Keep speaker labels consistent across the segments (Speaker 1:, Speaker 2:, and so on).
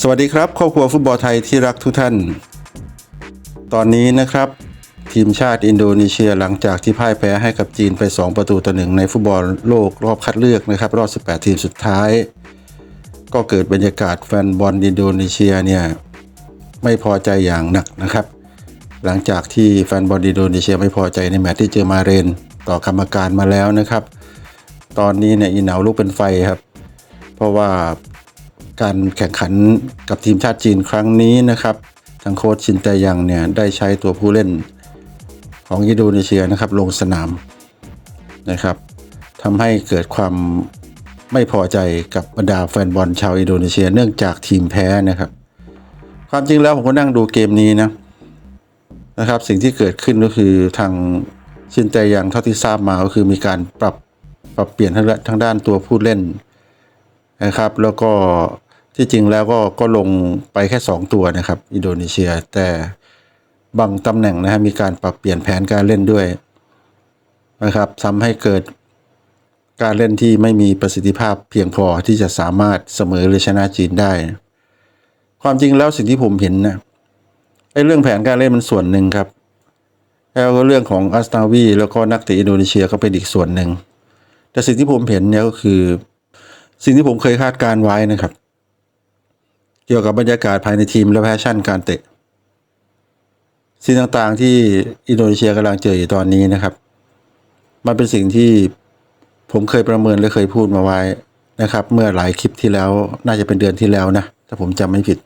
Speaker 1: สวัสดีครับครอบครัวฟุตบอลไทยที่รักทุกท่าน ตอนนี้นะครับ ทีมชาติอินโดนีเซียหลังจากที่พ่ายแพ้ให้กับจีนไป 2 ประตูต่อหนึ่งในฟุตบอลโลกรอบคัดเลือกนะครับ รอบ 18 ทีมสุดท้าย ก็เกิดบรรยากาศแฟนบอลอินโดนีเซียเนี่ยไม่พอใจอย่างหนักนะครับ หลังจากที่แฟนบอลอินโดนีเซียไม่พอใจในแมตช์ที่เจอมาเรนต่อกรรมการมาแล้วนะครับ ตอนนี้เนี่ยอีเหนาลุกเป็นไฟครับ เพราะว่า การแข่งขันกับทีมชาติจีนครั้งนี้นะครับ ทางโค้ชชินแตยังเนี่ยได้ใช้ตัวผู้เล่นของอินโดนีเซียนะครับ ลงสนามนะครับทำให้เกิดความไม่พอใจกับบรรดาแฟนบอลชาวอินโดนีเซียเนื่องจากทีมแพ้นะครับ ความจริงแล้วผมก็นั่งดูเกมนี้นะนะครับ สิ่งที่เกิดขึ้นก็คือทางชินแตยังเท่าที่ทราบมาก็คือมีการปรับปรับเปลี่ยนทางด้านทางด้านตัวผู้เล่นนะครับ แล้วก็ ที่จริงแล้วก็ก็ลงไปแค่ 2 ตัวนะครับ อินโดนีเซีย แต่บางตำแหน่งนะฮะมีการปรับเปลี่ยนแผนการเล่นด้วยนะครับทำให้เกิดการเล่นที่ไม่มีประสิทธิภาพเพียงพอที่จะสามารถเสมอหรือชนะจีนได้ ความจริงแล้วสิ่งที่ผมเห็นนะไอ้เรื่องแผนการเล่นมันส่วนหนึ่งครับ แล้วก็เรื่องของอัสตาวีแล้วก็นักเตะอินโดนีเซียก็เป็นอีกส่วนหนึ่ง แต่สิ่งที่ผมเห็นเนี่ยก็คือ สิ่งที่ผมเคยคาดการไว้นะครับ เกี่ยวกับบรรยากาศภายในทีมและแพชชั่นการเตะ สิ่งต่างๆที่อินโดนีเซียกำลังเจออยู่ตอนนี้นะครับ มันเป็นสิ่งที่ผมเคยประเมินและเคยพูดมาไว้นะครับ เมื่อหลายคลิปที่แล้วน่าจะเป็นเดือนที่แล้วนะถ้าผมจำไม่ผิด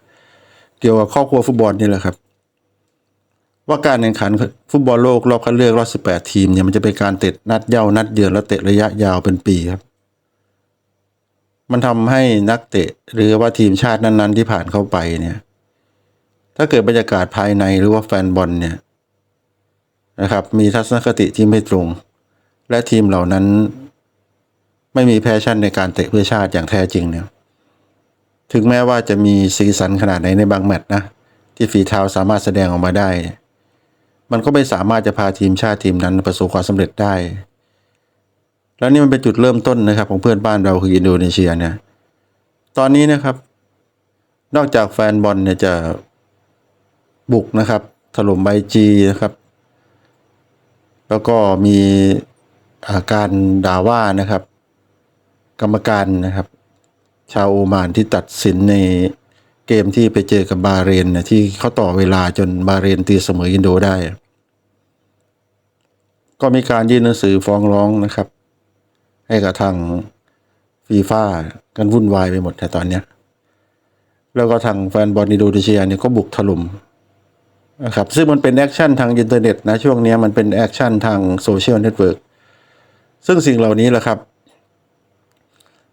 Speaker 1: เกี่ยวกับครอบครัวฟุตบอลนี่แหละครับ ว่าการแข่งขันฟุตบอลโลกรอบคัดเลือกรอบ 18 ทีมเนี่ยมันจะเป็นการเตะนัดเย้านัดเยือนและเตะระยะยาวเป็นปีครับ มันทำให้นักเตะหรือว่าทีมชาตินั้น ๆ ที่ผ่านเข้าไปเนี่ย ถ้าเกิดบรรยากาศภายในหรือว่าแฟนบอลเนี่ยนะครับ มีทัศนคติที่ไม่ตรง และทีมเหล่านั้น ไม่มีแพชชั่นในการเตะเพื่อชาติอย่างแท้จริงเนี่ย ถึงแม้ว่าจะมีสีสันขนาดไหนในบางแมตช์นะ ที่ฝีเท้าสามารถแสดงออกมาได้ มันก็ไม่สามารถจะพาทีมชาติทีมนั้นประสบความสำเร็จได้ แล้วนี่มันเป็นจุดเริ่มต้นนะครับ ของเพื่อนบ้านเราคืออินโดนีเซียเนี่ย ตอนนี้นะครับ นอกจากแฟนบอลเนี่ยจะบุกนะครับ ถล่มไบจีนะครับ แล้วก็มีาการด่าว่านะครับ กรรมการนะครับ ชาวโอมานที่ตัดสินในเกมที่ไปเจอกับบาเรนนะที่เขาต่อเวลาจนบาเรนตีเสมออินโดได้ ก็มีการยื่นหนังสือฟ้องร้องนะครับ ให้กับทางฟีฟ่ากันวุ่นวายไปหมดแต่ตอนเนี้ยแล้วก็ทางแฟนบอลอินโดนีเซียเนี่ยก็บุกถล่มนะครับซึ่งมันเป็นแอคชั่นทางอินเทอร์เน็ตนะช่วงนี้มันเป็นแอคชั่นทางโซเชียลเน็ตเวิร์กซึ่งสิ่งเหล่านี้แหละครับ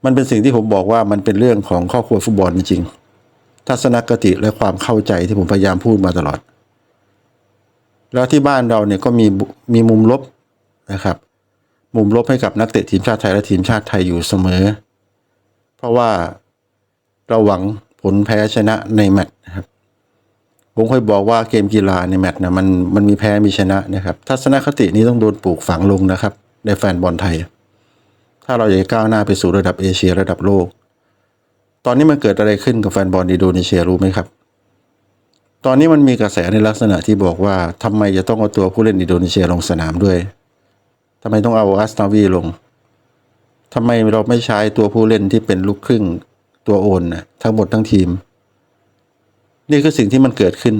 Speaker 1: มันเป็นสิ่งที่ผมบอกว่ามันเป็นเรื่องของครอบครัวฟุตบอลจริงๆทัศนคติและความเข้าใจที่ผมพยายามพูดมาตลอด แล้วที่บ้านเราเนี่ยก็มีมีมุมลบนะครับ มุมลบให้กับนักเตะทีมชาติไทยและทีมชาติไทยอยู่เสมอ เพราะว่าเราหวังผลแพ้ชนะในแมตช์นะครับผมเคยบอกว่าเกมกีฬาในแมตช์นะมันมันมีแพ้มีชนะนะครับ ทัศนคตินี้ต้องโดนปลูกฝังลงนะครับ ในแฟนบอลไทย ถ้าเราอยากจะก้าวหน้าไปสู่ระดับเอเชียระดับโลก ตอนนี้มันเกิดอะไรขึ้นกับแฟนบอลอินโดนีเซียรู้ไหมครับ ตอนนี้มันมีกระแสในลักษณะที่บอกว่าทำไมจะต้องเอาตัวผู้เล่นอินโดนีเซียลงสนามด้วย ทำไมต้องเอาอัสตาวีลงทำไมเราไม่ใช้ตัวผู้เล่นที่เป็นลูกครึ่งตัวโอนนะทั้งหมดทั้งทีม นี่คือสิ่งที่มันเกิดขึ้น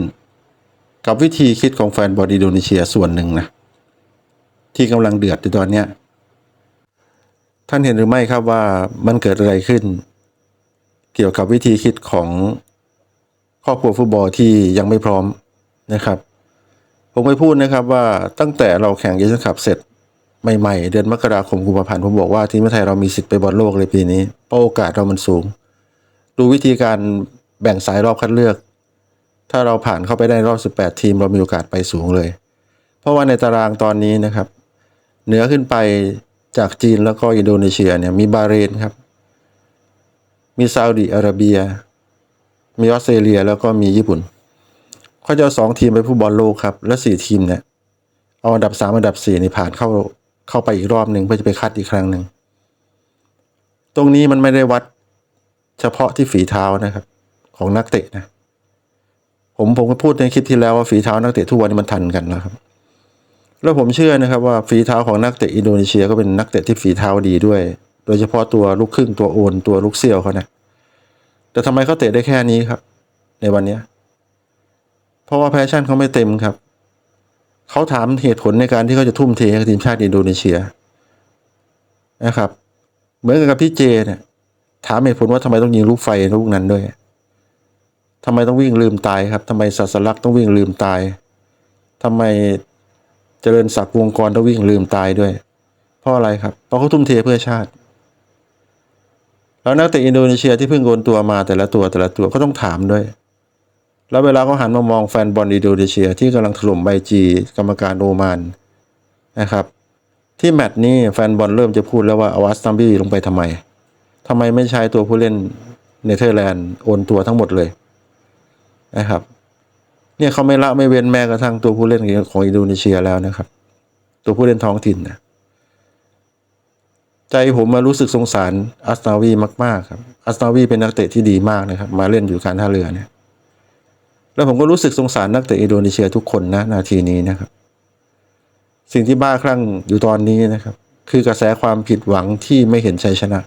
Speaker 1: กับวิธีคิดของแฟนบอลอินโดนีเซียส่วนหนึ่งนะที่กำลังเดือดในตอนนี้ท่านเห็นหรือไม่ครับว่ามันเกิดอะไรขึ้น เกี่ยวกับวิธีคิดของครอบครัวฟุตบอลที่ยังไม่พร้อมนะครับ ผมเคยพูดนะครับว่าตั้งแต่เราแข่งเอเชียนคัพเสร็จ ใหม่ๆ เดือนมกราคมกุมภาพันธ์ผมบอกว่าทีมไทยเรามีสิทธิ์ไปบอลโลกเลยปีนี้ เพราะโอกาสเรามันสูง ดูวิธีการแบ่งสายรอบคัดเลือก ถ้าเราผ่านเข้าไปได้รอบ 18 ทีมเรามีโอกาสไปสูงเลย เพราะว่าในตารางตอนนี้นะครับ เหนือขึ้นไปจากจีนแล้วก็อินโดนีเซียเนี่ยมีบาเรนครับ มีซาอุดิอาระเบีย มีออสเตรเลียแล้วก็มีญี่ปุ่นเขาจะเอาสองทีมไปฟุตบอลโลกครับ และสี่ทีมเนี่ยเอาอันดับสามอันดับสี่นี่ผ่านเข้า เข้าไปอีกรอบหนึ่งเพื่อจะไปคัดอีกครั้งหนึ่ง ตรงนี้มันไม่ได้วัดเฉพาะที่ฝีเท้านะครับ ของนักเตะนะ ผมผมก็พูดในคลิปที่แล้วว่าฝีเท้านักเตะทุกวันนี้มันทันกันแล้วครับ แล้วผมเชื่อนะครับว่าฝีเท้าของนักเตะอินโดนีเซียก็เป็นนักเตะที่ฝีเท้าดีด้วย โดยเฉพาะตัวลูกครึ่งตัวโอนตัวลูกเซี่ยวเขานะ แต่ทำไมเขาเตะได้แค่นี้ครับ ในวันเนี้ย เพราะว่าแพชชั่นเขาไม่เต็มครับ เขาถามเหตุผลในการที่เขาจะทุ่มเทให้กับทีมชาติอินโดนีเซียนะครับ เหมือนกับพี่เจเนี่ยถามเหตุผลว่าทำไมต้องยิงลูกไฟลูกนั้นด้วยทำไมต้องวิ่งลืมตายครับทำไมศาสลักต้องวิ่งลืมตายทำไมเจริญศักดิ์วงกรต้องวิ่งลืมตายด้วย เพราะอะไรครับเพราะเขาทุ่มเทเพื่อชาติ แล้วนักเตะอินโดนีเซียที่เพิ่งโกนตัวมาแต่ละตัวแต่ละตัวก็ต้องถามด้วย แล้วเวลาเขาหันมามองแฟนบอลอินโดนีเซีย ที่กำลังถล่มไบจีกรรมการโอมานนะครับ ที่แมตช์นี้แฟนบอลเริ่มจะพูดแล้วว่าอาอัสตัมบี้ลงไปทำไมทำไมไม่ใช้ตัวผู้เล่นเนเธอร์แลนด์โอนตัวทั้งหมดเลยนะครับ เนี่ยเขาไม่ละไม่เว้นแม้กระทั่งตัวผู้เล่นของอินโดนีเซียแล้วนะครับ ตัวผู้เล่นท้องถิ่นนะใจผมมารู้สึกสงสารอัสนาวีมากๆครับอัสนาวีเป็นนักเตะที่ดีมากนะครับ มาเล่นอยู่การท่าเรือเนี่ย แล้วผมก็รู้สึกสงสารนักเตะอินโดนีเซียทุกคนนะนาทีนี้นะครับ สิ่งที่บ้าคลั่งอยู่ตอนนี้นะครับ คือกระแสความผิดหวังที่ไม่เห็นชัยชนะ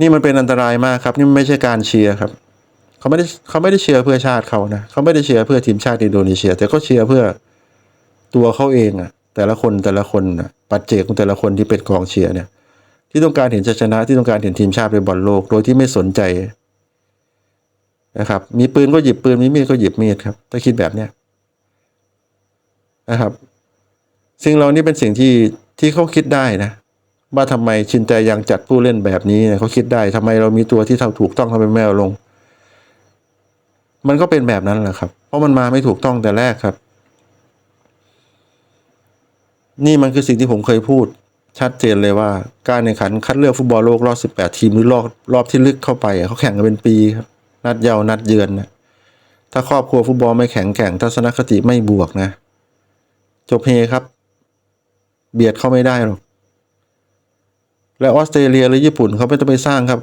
Speaker 1: นี่มันเป็นอันตรายมากครับ นี่มไม่ใช่การเชียร์ครับเขาไม่ได้เขาไม่ได้เชียร์เพื่อชาติเขานะเขาไม่ได้เชียร์เพื่อทีมชาติอินโดนีเซีย แต่ก็เชียร์เพื่อตัวเขาเองอะแต่ละคนแต่ละคนนะปัจเจกของแต่ละคนที่เป็นกองเชียร์เนี่ย ที่ต้องการเห็นชัยชนะที่ต้องการเห็นทีมชาติไปบอลโลก โดยที่ไม่สนใจ นะครับ มีปืนก็หยิบปืนมีมีดก็หยิบมีดครับ ถ้าคิดแบบเนี้ยนะครับ สิ่งเหล่านี้เป็นสิ่งที่ที่เขาคิดได้นะว่าทำไมชินแต่ยังจัดผู้เล่นแบบนี้เนี่ยเขาคิดได้ทำไมเรามีตัวที่เท่าถูกต้องทำไมแมวลง มันก็เป็นแบบนั้นแหละครับ เพราะมันมาไม่ถูกต้องแต่แรกครับ นี่มันคือสิ่งที่ผมเคยพูด ชัดเจนเลยว่า การแข่งขันคัดเลือกฟุตบอลโลกรอบ 18 ทีมหรือรอบรอบที่ลึกเข้าไปเขาแข่งกันเป็นปีครับ นัดเยาวนัดเยือนนะถ้าครอบครัวฟุตบอลไม่แข็งแกร่งทัศนคติไม่บวกนะ จบเฮครับ เบียดเข้าไม่ได้หรอก และออสเตรเลียหรือญี่ปุ่นเขาไม่ต้องไปสร้างครับ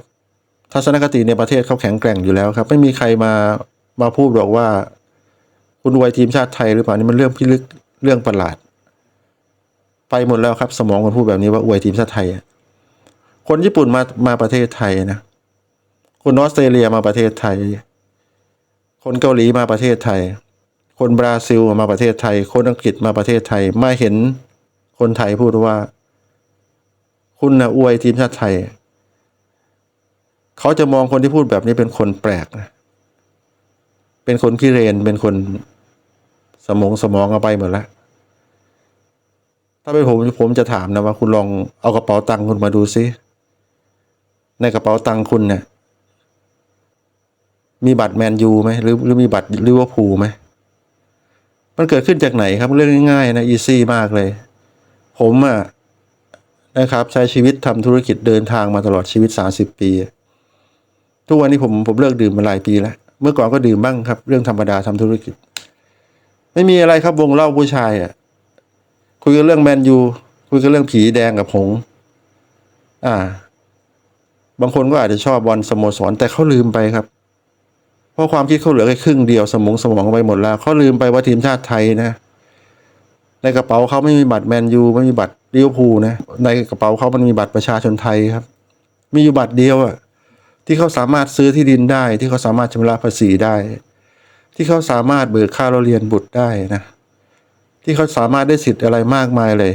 Speaker 1: ทัศนคติในประเทศเขาแข็งแกร่งอยู่แล้วครับ ไม่มีใครมามาพูดบอกว่า คุณวัยทีมชาติไทยหรือเปล่านี่มันเรื่องพิลึกเรื่องประหลาด ไปหมดแล้วครับ สมองคนพูดแบบนี้ว่าอวยทีมชาติไทยคนญี่ปุ่นมามาประเทศไทยนะ คนออสเตรเลียมาประเทศไทย คนเกาหลีมาประเทศไทย คนบราซิลมาประเทศไทย คนอังกฤษมาประเทศไทยมาเห็นคนไทยพูดว่า คุณนะอวยทีมชาติไทย เขาจะมองคนที่พูดแบบนี้เป็นคนแปลกนะเป็นคนพิเรนเป็นคนสมองสมองเอาไปหมดแล้วถ้าเป็นผมผมจะถามนะว่าคุณลองเอากระเป๋าตังค์คุณมาดูซิในกระเป๋าตังค์คุณเนี่ย มีบัตรแมนยูไหมหรือหรือมีบัตรลิเวอร์พูลไหมมันเกิดขึ้นจากไหนครับเรื่องง่ายๆนะอีซี่มากเลย ผมอะนะครับใช้ชีวิตทำธุรกิจเดินทางมาตลอดชีวิต 30 ปี ทุกวันนี้ผมผมเลิกดื่มมาหลายปีแล้ว เมื่อก่อนก็ดื่มบ้างครับ เรื่องธรรมดาทำธุรกิจ ไม่มีอะไรครับวงเล่าผู้ชายอะคุยกันเรื่องแมนยูคุยกันเรื่องผีแดงกับผงอ่า บางคนก็อาจจะชอบบอลสโมสรแต่เขาลืมไปครับ เพราะความคิดเขาเหลือแค่ครึ่งเดียวสมองสมองไปหมดแล้วเขาลืมไปว่าทีมชาติไทยนะ ในกระเป๋าเขาไม่มีบัตรแมนยูไม่มีบัตรลิเวอร์พูลนะในกระเป๋าเขามันมีบัตรประชาชนไทยครับ มีอยู่บัตรเดียวอะที่เขาสามารถซื้อที่ดินได้ ที่เขาสามารถชำระภาษีได้ ที่เขาสามารถเบิกค่าเราเรียนบุตรได้นะ ที่เขาสามารถได้สิทธิ์อะไรมากมายเลย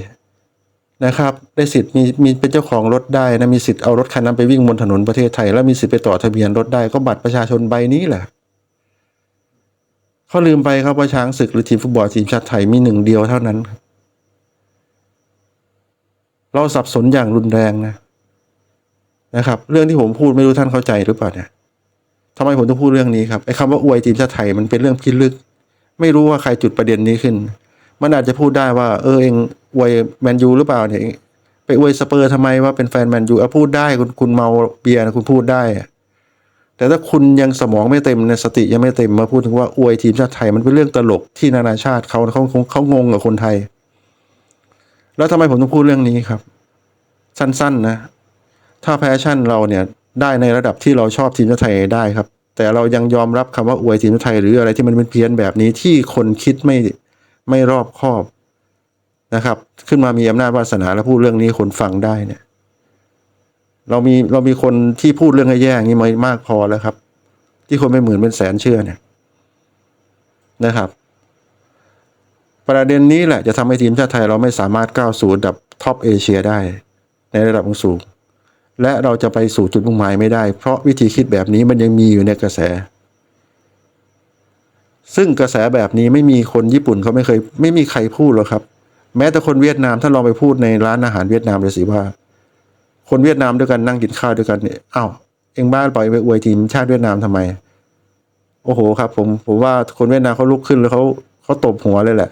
Speaker 1: นะครับได้สิทธิ์มีมีเป็นเจ้าของรถได้นะมีสิทธิ์เอารถคันนั้นไปวิ่งบนถนนประเทศไทย แล้วมีสิทธิ์ไปต่อทะเบียนรถได้ก็บัตรประชาชนใบนี้แหละเขาลืมไปครับว่าช้างศึกหรือทีมฟุตบอลทีมชาติไทยมีหนึ่งเดียวเท่านั้น เราสับสนอย่างรุนแรงนะนะครับ เรื่องที่ผมพูดไม่รู้ท่านเข้าใจหรือเปล่าเนี่ยทำไมผมต้องพูดเรื่องนี้ครับไอ้คำว่าอวยทีมชาติไทยมันเป็นเรื่องพิลึก ไม่รู้ว่าใครจุดประเด็นนี้ขึ้น มันอาจจะพูดได้ว่า เออเองอวยแมนยูหรือเปล่าเนี่ยไปอวยสเปอร์ทำไมว่าเป็นแฟนแมนยูเอาพูดได้คุณคุณเมาเบียร์นะคุณพูดได้ แต่ถ้าคุณยังสมองไม่เต็มในสติยังไม่เต็มมาพูดถึงว่าอวยทีมชาติไทยมันเป็นเรื่องตลกที่นานาชาติเขาเขาเขาเขางงกับคนไทย แล้วทำไมผมต้องพูดเรื่องนี้ครับ สั้นๆนะ ถ้าแพชชั่นเราเนี่ยได้ในระดับที่เราชอบทีมชาติไทยได้ครับ แต่เรายังยอมรับคำว่าอวยทีมชาติไทย หรืออะไรที่มันเป็นเพี้ยนแบบนี้ที่คนคิดไม่ ไม่รอบคอบนะครับ ขึ้นมามีอำนาจวาสนาแล้วพูดเรื่องนี้คนฟังได้เนี่ย เรามีเรามีคนที่พูดเรื่องแย่ๆอย่างนี้มามากพอแล้วครับ ที่คนเป็นหมื่นเป็นแสนเชื่อเนี่ยนะครับ ประเด็นนี้แหละจะทำให้ทีมชาติไทยเราไม่สามารถก้าวสู่ระดับท็อปเอเชียได้ ในระดับสูงและเราจะไปสู่จุดมุ่งหมายไม่ได้ เพราะวิธีคิดแบบนี้มันยังมีอยู่ในกระแส ซึ่งกระแสแบบนี้ไม่มีคนญี่ปุ่นเขาไม่เคยไม่มีใครพูดหรอกครับ แม้แต่คนเวียดนามถ้าลองไปพูดในร้านอาหารเวียดนามเลยสิว่า คนเวียดนามด้วยกันนั่งกินข้าวด้วยกันเนี่ยอ้าวเอ็งบ้าปล่อยไปอวยทีมชาติเวียดนามทำไม โอ้โหครับ ผมผมว่าคนเวียดนามเขาลุกขึ้นแล้วเขาเขาตบหัวเลยแหละ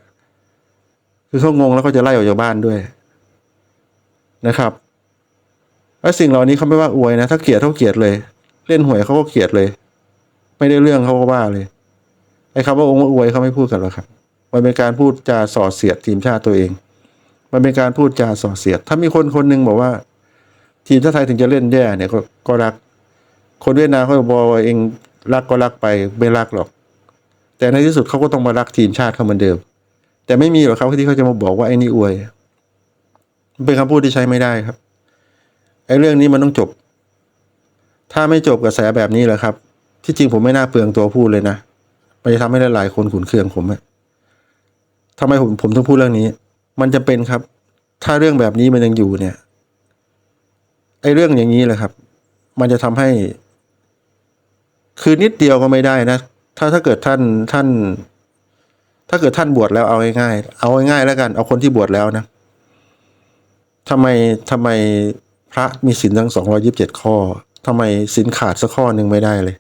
Speaker 1: คือเขางงแล้วเขาจะไล่ออกจากบ้านด้วยนะครับแล้วสิ่งเหล่านี้เขาไม่ว่าอวยนะ ถ้าเกลียดเขาเกลียดเลย เล่นหวยเขาก็เกลียดเลย ไม่ได้เรื่องเขาก็ว่าเลย ไอ้คำว่าองค์อวยเขาไม่พูดกันหรอกครับ มันเป็นการพูดจาส่อเสียดทีมชาติตัวเอง มันเป็นการพูดจาส่อเสียด ถ้ามีคนคนหนึ่งบอกว่า ทีมชาติไทยถึงจะเล่นแย่เนี่ยก็ก็รัก คนเวียดนามเขาบอกว่าเองรักก็รักไปไม่รักหรอก แต่ในที่สุดเขาก็ต้องมารักทีมชาติเขาเหมือนเดิม แต่ไม่มีหรอกครับที่เขาจะมาบอกว่าไอ้นี่อวยมันเป็นคำพูดที่ใช้ไม่ได้ครับ ไอ้เรื่องนี้มันต้องจบ ถ้าไม่จบกระแสแบบนี้แหละครับ ที่จริงผมไม่น่าเปลืองตัวพูดเลยนะ มันจะทำให้หลายๆคนขุนเคืองผมอะทำไมผมผมต้องพูดเรื่องนี้ มันจะเป็นครับ ถ้าเรื่องแบบนี้มันยังอยู่เนี่ยไอ้เรื่องอย่างนี้แหละครับ มันจะทำให้ คือนิดเดียวก็ไม่ได้นะ ถ้าถ้าเกิดท่านท่าน ถ้าเกิดท่านบวชแล้วเอาง่ายๆเอาง่ายๆแล้วกัน เอาคนที่บวชแล้วนะทำไมทำไมพระมีศีลทั้งสองรอยิบเจ็ดข้อทำไมศีลขาดสักข้อหนึ่งไม่ได้เลย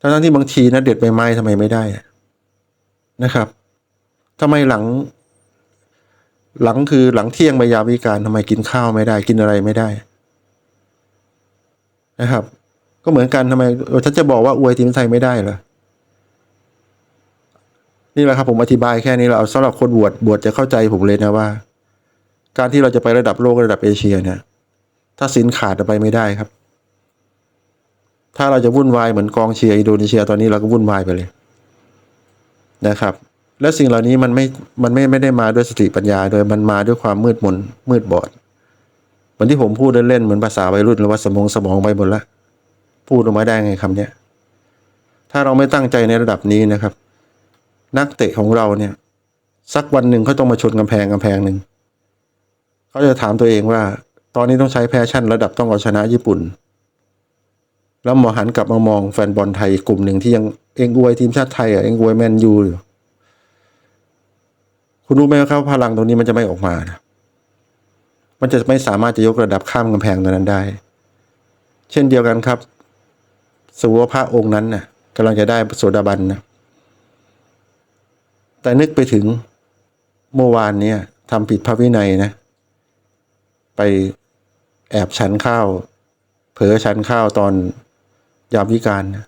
Speaker 1: ทั้งที่บางทีนะเด็ดใบไม้ทำไมไม่ได้นะครับทำไมหลัง หลังคือหลังเที่ยงไปยามวิการทำไมกินข้าวไม่ได้ กินอะไรไม่ได้ นะครับ ก็เหมือนกันทำไมเออฉันจะบอกว่าอวยทีมไทยไม่ได้เหรอนี่แหละครับผมอธิบายแค่นี้แล้วสำหรับคนบวชบวชจะเข้าใจผมเลยนะว่า การที่เราจะไประดับโลกระดับเอเชียเนี่ย ถ้าสินขาดไปไม่ได้ครับ ถ้าเราจะวุ่นวายเหมือนกองเชียร์อินโดนีเซียตอนนี้เราก็วุ่นวายไปเลยนะครับ และสิ่งเหล่านี้มันไม่ มันไม่ไม่ได้มาด้วยสติปัญญาโดยมันมาด้วยความมืดมนมืดบอดเหมือนที่ผมพูดเล่นๆเหมือนภาษาวัยรุ่นหรือว่าสมองสมองไปหมดละพูดออกมาได้ไงคำเนี้ยถ้าเราไม่ตั้งใจในระดับนี้นะครับ นักเตะของเราเนี่ย สักวันหนึ่งเขาต้องมาชนกำแพงกำแพงหนึ่งเขาจะถามตัวเองว่า ตอนนี้ต้องใช้แพชชั่น ระดับต้องเอาชนะญี่ปุ่น แล้วหมอหันกลับมามองแฟนบอลไทยกลุ่มหนึ่งที่ยังเองอวยทีมชาติไทยอะเองอวยแมนยูอยู่คุณรู้ไหมครับพลังตรงนี้มันจะไม่ออกมานะมันจะไม่สามารถจะยกระดับข้ามกำแพงตรงนั้นได้ เช่นเดียวกันครับสมมติว่าพระองค์นั้นน่ะกำลังจะได้โสดาบันนะแต่นึกไปถึงเมื่อวานเนี่ยทำผิดพระวินัยนะ ไปแอบฉันข้าว เผลอฉันข้าวตอน ยามวิการนะ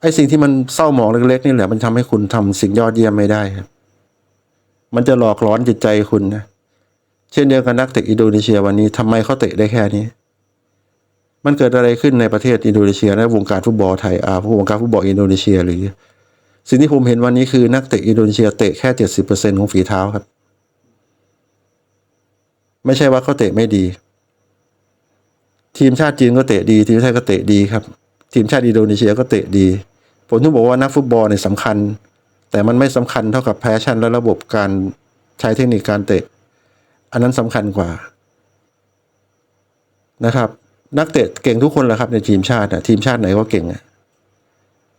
Speaker 1: ไอ้สิ่งที่มันเศร้าหมองเล็กๆนี่แหละ มันทำให้คุณทำสิ่งยอดเยี่ยมไม่ได้ครับ มันจะหลอกหลอนจิตใจคุณนะเช่นเดียวกันนักเตะอินโดนีเซียวันนี้ทำไมเขาเตะได้แค่นี้ มันเกิดอะไรขึ้นในประเทศอินโดนีเซียและวงการฟุตบอลไทยอ่าวงการฟุตบอลอินโดนีเซียหรือ สิ่งที่ผมเห็นวันนี้คือนักเตะอินโดนีเซียเตะแค่เจ็ดสิบเปอร์เซ็นของฝีเท้าครับ ไม่ใช่ว่าเขาเตะไม่ดี ทีมชาติจีนก็เตะดี ทีมชาติก็เตะดีครับ ทีมชาติอินโดนีเซียก็เตะดี ผมถึงบอกว่านักฟุตบอลเนี่ยสำคัญ แต่มันไม่สำคัญเท่ากับแพชชั่นและระบบการใช้เทคนิคการเตะ อันนั้นสำคัญกว่านะครับ นักเตะเก่งทุกคนแหละครับในทีมชาติอะทีมชาติไหนก็เก่งอะ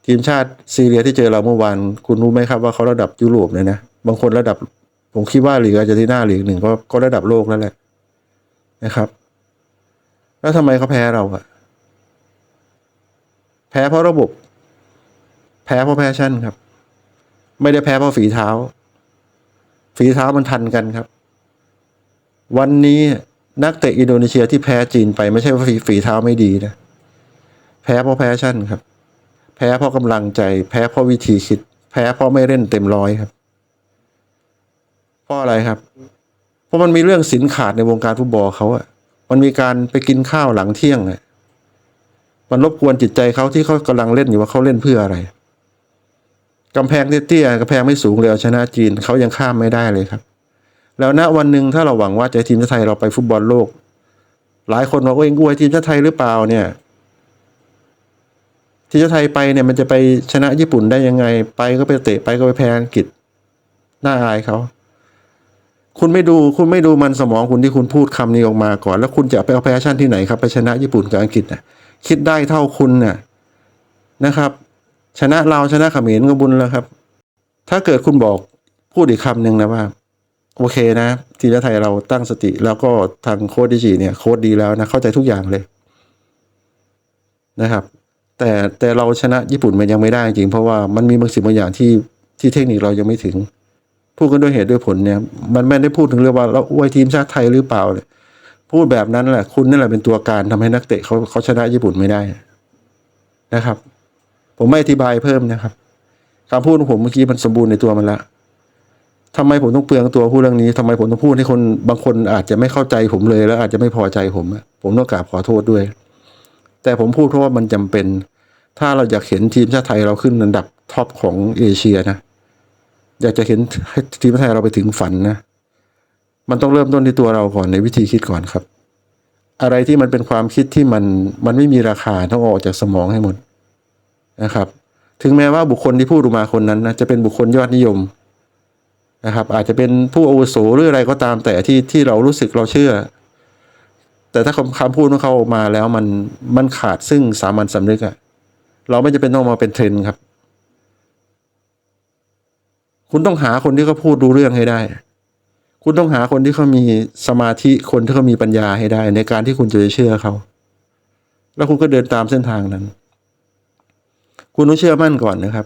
Speaker 1: ทีมชาติซีเรียที่เจอเราเมื่อวานคุณรู้ไหมครับว่าเขาระดับยุโรปเลยนะบางคนระดับผมคิดว่าลีกอาร์เจนตินาลีกหนึ่งก็ก็ระดับโลกแล้วแหละนะครับ แล้วทำไมเขาแพ้เราอะแพ้เพราะระบบ แพ้เพราะแพชชั่นครับ ไม่ได้แพ้เพราะฝีเท้า ฝีเท้ามันทันกันครับ วันนี้นักเตะอินโดนีเซียที่แพ้จีนไปไม่ใช่ว่าฝีฝีเท้าไม่ดีนะแพ้เพราะแพชชั่นครับ แพ้เพราะกำลังใจ แพ้เพราะวิธีคิด แพ้เพราะไม่เล่นเต็มร้อยครับเพราะอะไรครับ เพราะมันมีเรื่องสินขาดในวงการฟุตบอลเขาอะ มันมีการไปกินข้าวหลังเที่ยงมันรบกวนจิตใจเขาที่เขากำลังเล่นอยู่ว่าเขาเล่นเพื่ออะไรกำแพงเตี้ยๆกำแพงไม่สูงเลยเอาชนะจีนเขายังข้ามไม่ได้เลยครับ แล้วณวันหนึ่งถ้าเราหวังว่าจะทีมชาติไทยเราไปฟุตบอลโลก หลายคนบอกว่าเองอวยทีมชาติไทยหรือเปล่าเนี่ยทีมชาติไทยไปเนี่ยมันจะไปชนะญี่ปุ่นได้ยังไง ไปก็ไปเตะไปก็ไปแพ้อังกฤษน่าอายเขา คุณไม่ดูคุณไม่ดูมันสมองคุณที่คุณพูดคำนี้ออกมาก่อน แล้วคุณจะไปเอาแพชชั่นที่ไหนครับไปชนะญี่ปุ่นกับอังกฤษนะคิดได้เท่าคุณน่ะนะครับ ชนะเราชนะเขมรก็บุญแล้วครับ ถ้าเกิดคุณบอกพูดอีกคำหนึ่งนะว่า โอเคนะ ทีมชาติไทยเราตั้งสติ แล้วก็ทางโค้ชดิจิเนี่ยโค้ชดีแล้วนะเข้าใจทุกอย่างเลยนะครับ แต่แต่เราชนะญี่ปุ่นมันยังไม่ได้จริงเพราะว่ามันมีบางสิ่งบางอย่างที่ที่เทคนิคเรายังไม่ถึง พูดกันด้วยเหตุด้วยผลเนี่ย มันไม่ได้พูดถึงเรื่องว่าเราอวยทีมชาติไทยหรือเปล่าเลยพูดแบบนั้นแหละคุณนั่นแหละเป็นตัวการทำให้นักเตะเขาเขาชนะญี่ปุ่นไม่ได้นะครับ ผมไม่อธิบายเพิ่มนะครับคำพูดของผมเมื่อกี้มันสมบูรณ์ในตัวมันละทำไมผมต้องเปลืองตัวพูดเรื่องนี้ทำไมผมต้องพูดให้คนบางคนอาจจะไม่เข้าใจผมเลย แล้วอาจจะไม่พอใจผมผมต้องกราบขอโทษด้วย แต่ผมพูดเพราะว่ามันจำเป็น ถ้าเราอยากเห็นทีมชาติไทยเราขึ้นอันดับท็อปของเอเชียนะ อยากจะเห็นทีมไทยเราไปถึงฝันนะ มันต้องเริ่มต้นที่ตัวเราก่อนในวิธีคิดก่อนครับ อะไรที่มันเป็นความคิดที่มันมันไม่มีราคาต้องออกจากสมองให้หมดนะครับ ถึงแม้ว่าบุคคลที่พูดออกมาคนนั้นนะจะเป็นบุคคลยอดนิยมนะครับ อาจจะเป็นผู้อาวุโสหรืออะไรก็ตามแต่ที่ที่เรารู้สึกเราเชื่อ แต่ถ้าคำคำพูดของเขาออกมาแล้วมันมันขาดซึ่งสามัญสำนึกอะเราไม่จะเป็นต้องมาเป็นเทรนด์ครับ คุณต้องหาคนที่เขาพูดรู้เรื่องให้ได้ คุณต้องหาคนที่เขามีสมาธิคนที่เขามีปัญญาให้ได้ ในการที่คุณจะเชื่อเขา แล้วคุณก็เดินตามเส้นทางนั้น คุณต้องเชื่อมั่นก่อนนะครับ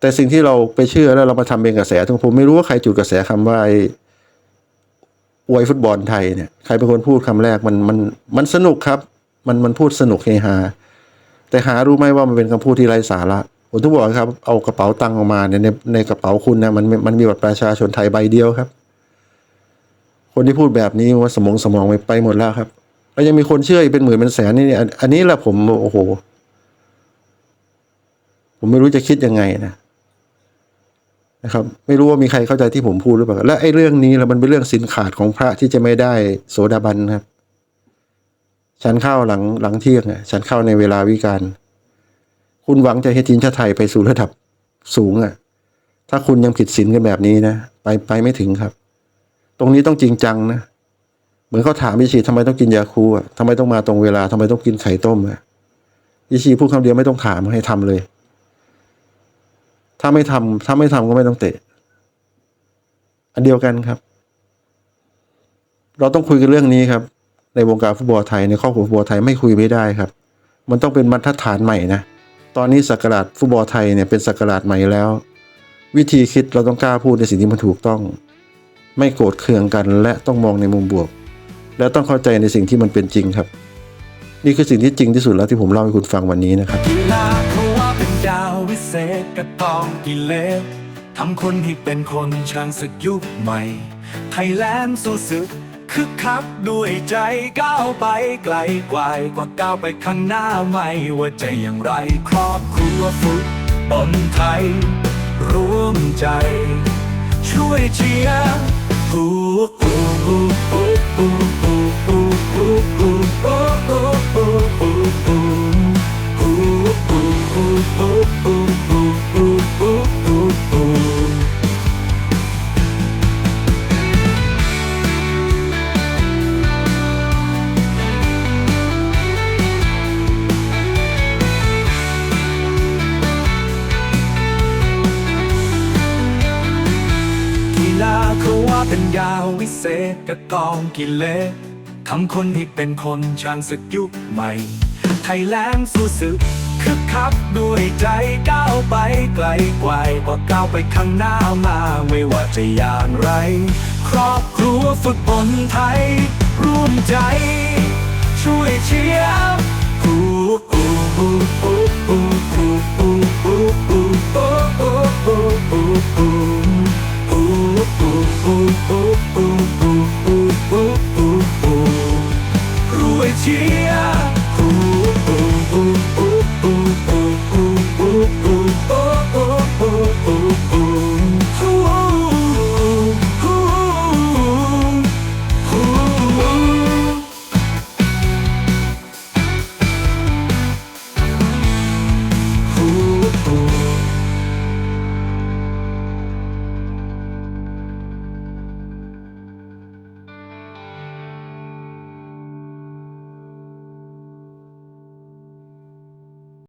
Speaker 1: แต่สิ่งที่เราไปเชื่อแล้วเรามาทำเป็นกระแสถึงผมไม่รู้ว่าใครจุดกระแสคำว่าไอ้อวยฟุตบอลไทยเนี่ยใครเป็นคนพูดคำแรกมันมันมันสนุกครับ มันมันพูดสนุกเฮฮาแต่หารู้ไหมว่ามันเป็นคำพูดที่ไร้สาระ ผมต้องบอกครับเอากระเป๋าตังค์ออกมาเนี่ยในในกระเป๋าคุณนะมันมันมีบัตรประชาชนไทยใบเดียวครับ คนที่พูดแบบนี้ว่าสมองสมองไปไปหมดแล้วครับแล้วยังมีคนเชื่ออีกเป็นหมื่นเป็นแสนนี่เนี่ยอันอันนี้แหละผมโอ้โห ผมไม่รู้จะคิดยังไงนะนะครับ ไม่รู้ว่ามีใครเข้าใจที่ผมพูดหรือเปล่าและไอ้เรื่องนี้แล้วมันเป็นเรื่องสินขาดของพระที่จะไม่ได้โสดาบันครับฉันเข้าหลังหลังเที่ยงอะฉันเข้าในเวลาวิการ คุณหวังจะให้ทีมชาติไทยไปสู่ระดับสูงอะ ถ้าคุณยังผิดศีลกันแบบนี้นะไปไปไม่ถึงครับ ตรงนี้ต้องจริงจังนะเหมือนเขาถามยิชีทำไมต้องกินยาคูอะทำไมต้องมาตรงเวลาทำไมต้องกินไข่ต้มอะยิชีพูดคำเดียวไม่ต้องถามให้ทำเลย ถ้าไม่ทำถ้าไม่ทำก็ไม่ต้องเตะ อันเดียวกันครับ เราต้องคุยกันเรื่องนี้ครับ ในวงการฟุตบอลไทยในครอบครัวฟุตบอลไทยไม่คุยไม่ได้ครับ มันต้องเป็นบรรทัดฐานใหม่นะ ตอนนี้สักราชฟุตบอลไทยเนี่ยเป็นสักราชใหม่แล้ว วิธีคิดเราต้องกล้าพูดในสิ่งที่มันถูกต้อง ไม่โกรธเคืองกันและต้องมองในมุมบวก และต้องเข้าใจในสิ่งที่มันเป็นจริงครับ นี่คือสิ่งที่จริงที่สุดแล้วที่ผมเล่าให้คุณฟังวันนี้นะครับ
Speaker 2: กีฬาเขาว่าเป็นดาววิเศษกระตองกิเลสทำคนให้เป็นคนช่างศึกยุคใหม่ไทยแลนด์สู้ศึก คึกคักด้วยใจก้าวไปไกลกว่ากว่าก้าวไปข้างหน้าไม่ว่าจะอย่างไรครอบครัวฟุตบอลไทย ร่วมใจ ช่วยเชียร์ฮู้ฮู้ฮู้ฮู้ฮู้ฮู้ฮู้ฮู้ฮู้ฮู้ฮู้ฮู้ฮู้ฮู้กี เขาววิเศษกระกองกิเลสทำคนให้เป็นคนช่างศึกยุคใหม่ ไทยแลนด์สู้ศึกคึกคักด้วยใจก้าวไปไกลกว่ากว่าก้าวไปข้างหน้ามาไม่ว่าจะอย่างไร ครอบครัวฟุตบอลไทย ร่วมใจ ช่วยเชียร์ฮู้ฮู้ฮู้ฮู้ฮู้ฮู้ฮู้ฮู้ฮู้ฮู้ฮู้ฮู้